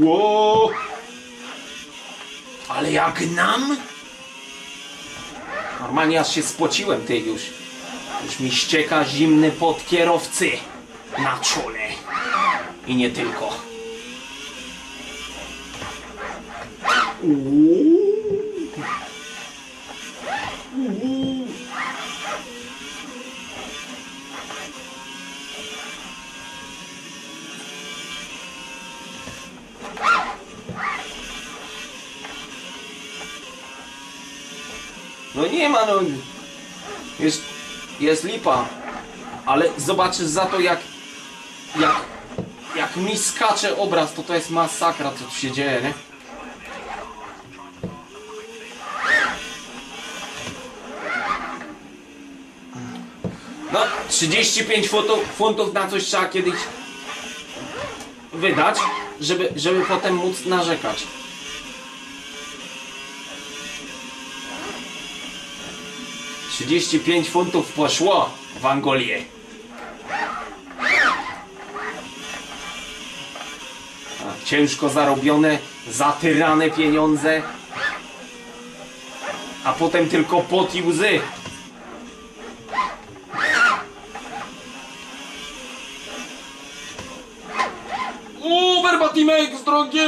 Ło! Ale jak nam? Normalnie aż się spociłem, ty już. Już mi ścieka zimny pot kierowcy na czole. I nie tylko. Uuu. Uuu. No nie ma, no. Jest, jest lipa. Ale zobaczysz za to, jak. Jak. Jak mi skacze obraz, to to jest masakra, co tu się dzieje, nie? No, 35 funtów, funtów na coś trzeba kiedyś wydać, żeby, żeby potem móc narzekać. Trzydzieści pięć funtów poszło w Angolię. A, Ciężko zarobione, zatyrane pieniądze, a potem tylko pot i łzy. Uuu, Verbatimek z drogi!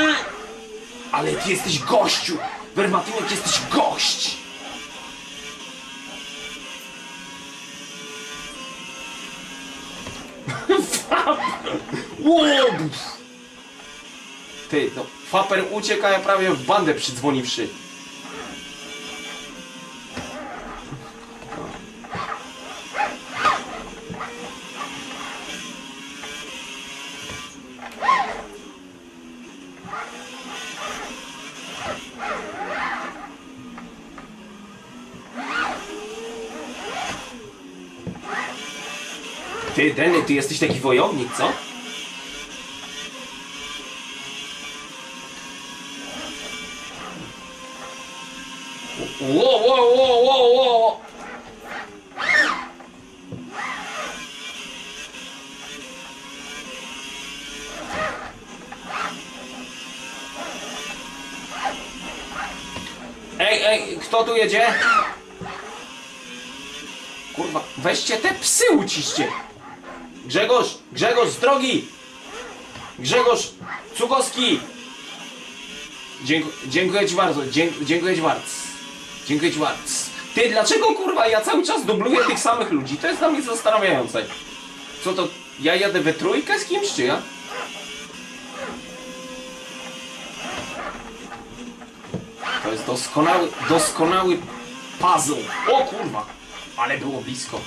Ale ty jesteś gościu! Wermatynek jesteś gość! Łob! Ty, no, faper ucieka, ja prawie w bandę przydzwoniwszy. Ty, Denny, ty jesteś taki wojownik, co? Ło, ło, ło, ło, ło! Ej, ej, kto tu jedzie? Kurwa, weźcie te psy uciście! Grzegorz, Grzegorz z drogi! Grzegorz Cugowski! Dzięku, dziękuję ci bardzo, dzięk, dziękuję ci bardzo. Dziękuję ci bardzo. Ty, dlaczego kurwa ja cały czas dubluję tych samych ludzi? To jest dla mnie zastanawiające. Co to, ja jadę we trójkę z kimś, czy ja? To jest doskonały, doskonały puzzle. O kurwa, ale było blisko.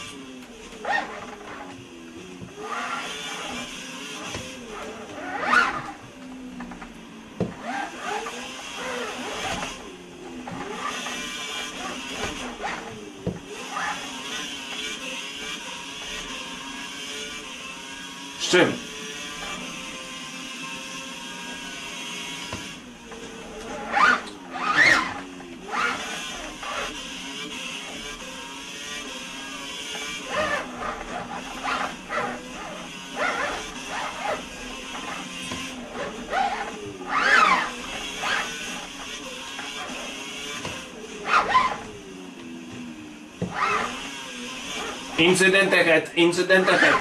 Incident ahead, incident ahead.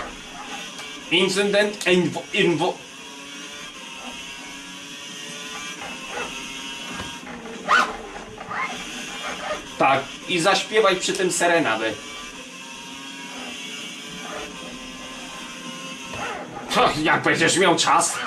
Incident invo... invo... Tak, i zaśpiewaj przy tym serenadę. Ach, jak będziesz miał czas.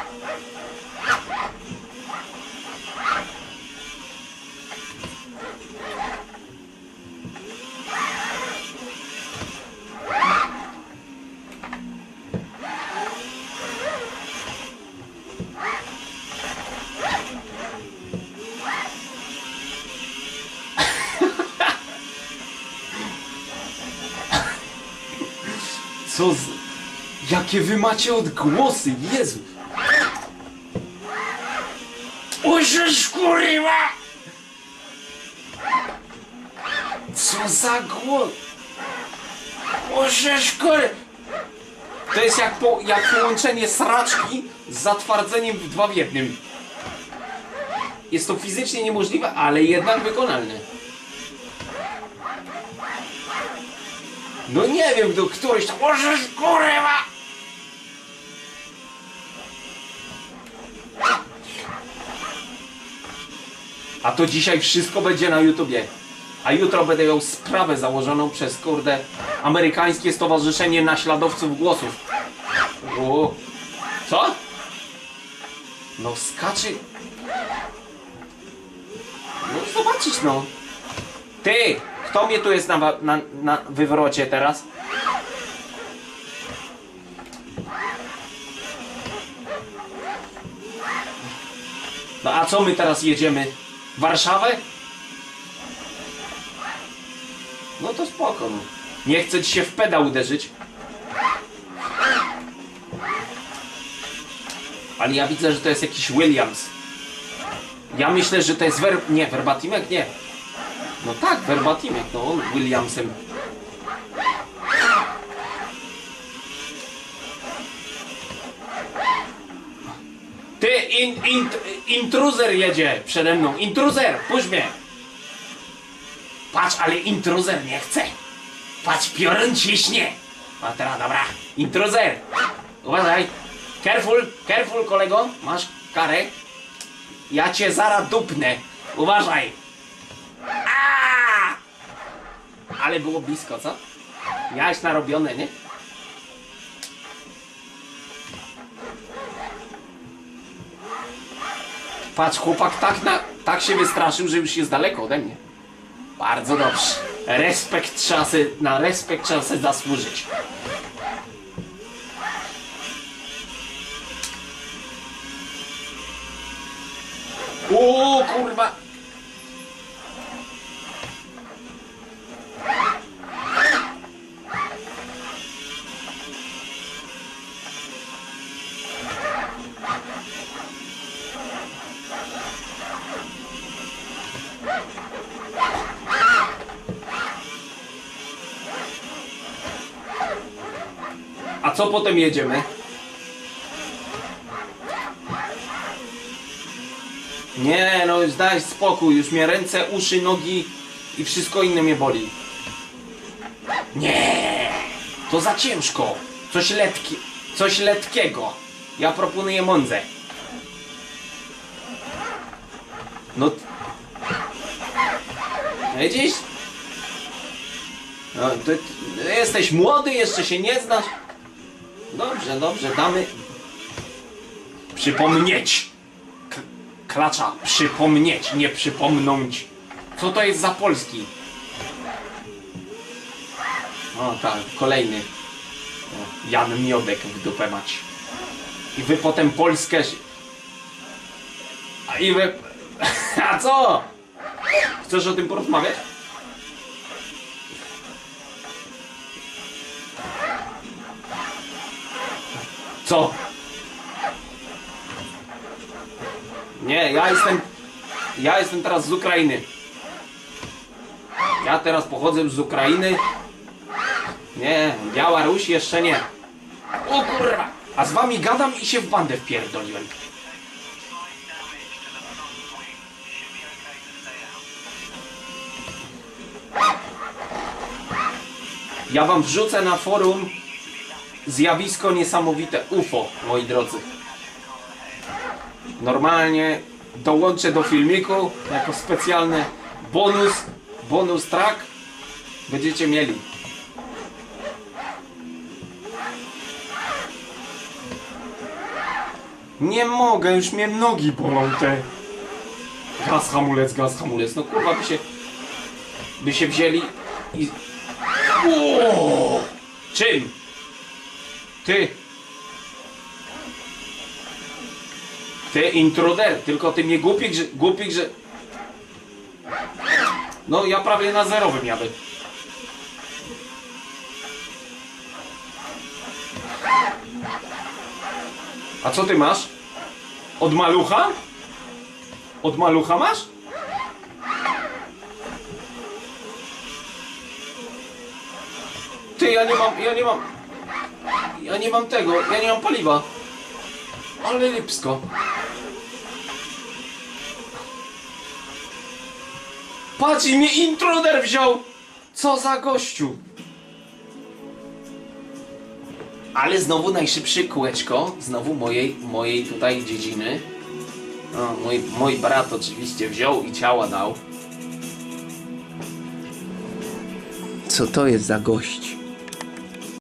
Co z... Jakie wy macie odgłosy, Jezu! Użysz kurwa! Co za głos? Użysz kur... To jest jak, po, jak połączenie sraczki z zatwardzeniem w dwa w jednym. Jest to fizycznie niemożliwe, ale jednak wykonalne. No nie wiem, do któryś tam... Możesz, kurwa! A to dzisiaj wszystko będzie na YouTubie. A jutro będę miał sprawę założoną przez, kurde, amerykańskie stowarzyszenie naśladowców głosów. O. Co? No skaczy... No zobaczyć no. Ty! Kto mnie tu jest na, na, na wywrocie teraz? No a co my teraz jedziemy? Warszawę? No to spoko. No. Nie chcę ci się w pedał uderzyć. Ale ja widzę, że to jest jakiś Williams. Ja myślę, że to jest Ver... Nie, Verbatimek nie. No tak, Verbatimek, no on Williamsem. Ty, in, in, intruzer jedzie przede mną. Intruzer, puść mnie. Patrz, ale intruzer nie chce. Patrz, piorun ciśnie. A teraz, dobra. Intruzer. Uważaj. Careful, careful, kolego. Masz karę. Ja cię zaraz dupnę. Uważaj. Aaaa! Ale było blisko, co? Miałeś narobione, nie? Patrz, chłopak tak, na, tak się wystraszył, że już jest daleko ode mnie. Bardzo dobrze. Respekt trzeba se, na respekt trzeba sobie zasłużyć. O kurwa! A co potem jedziemy? Nie, no już daj spokój, już mnie ręce, uszy, nogi i wszystko inne mnie boli. Nie, to za ciężko. Coś letki, coś letkiego. Ja proponuję Monzę. No. Widzisz? No, ty, ty jesteś młody, jeszcze się nie znasz. Dobrze, dobrze, damy. Przypomnieć. Klacza, przypomnieć, nie przypomnąć. Co to jest za polski? O tak, kolejny. Jan Miodek w dupę mać. I wy potem Polskę... A i wy... A co? Chcesz o tym porozmawiać? Co? Nie, ja jestem. Ja jestem teraz z Ukrainy. Ja teraz pochodzę z Ukrainy. Nie, Białoruś jeszcze nie. O kurwa! A z wami gadam i się w bandę wpierdoliłem. Ja wam wrzucę na forum zjawisko niesamowite UFO, moi drodzy. Normalnie dołączę do filmiku jako specjalny bonus, bonus track. Będziecie mieli. Nie mogę, już mnie nogi bolą te. Gaz, hamulec, gaz, hamulec. No kurwa by się, by się wzięli i... O! Czym? Ty! Ty intruder, tylko ty mnie głupik, że... Głupik, że... No ja prawie na zerowym jadę. A co ty masz? Od malucha? Od malucha masz? Ty, ja nie mam, ja nie mam... Ja nie mam tego, ja nie mam paliwa. Ale lipsko. Patrz, i mnie intruder wziął! Co za gościu! Ale znowu najszybsze kółeczko, znowu mojej, mojej tutaj dziedziny. O, mój, mój brat oczywiście wziął i ciała dał. Co to jest za gość?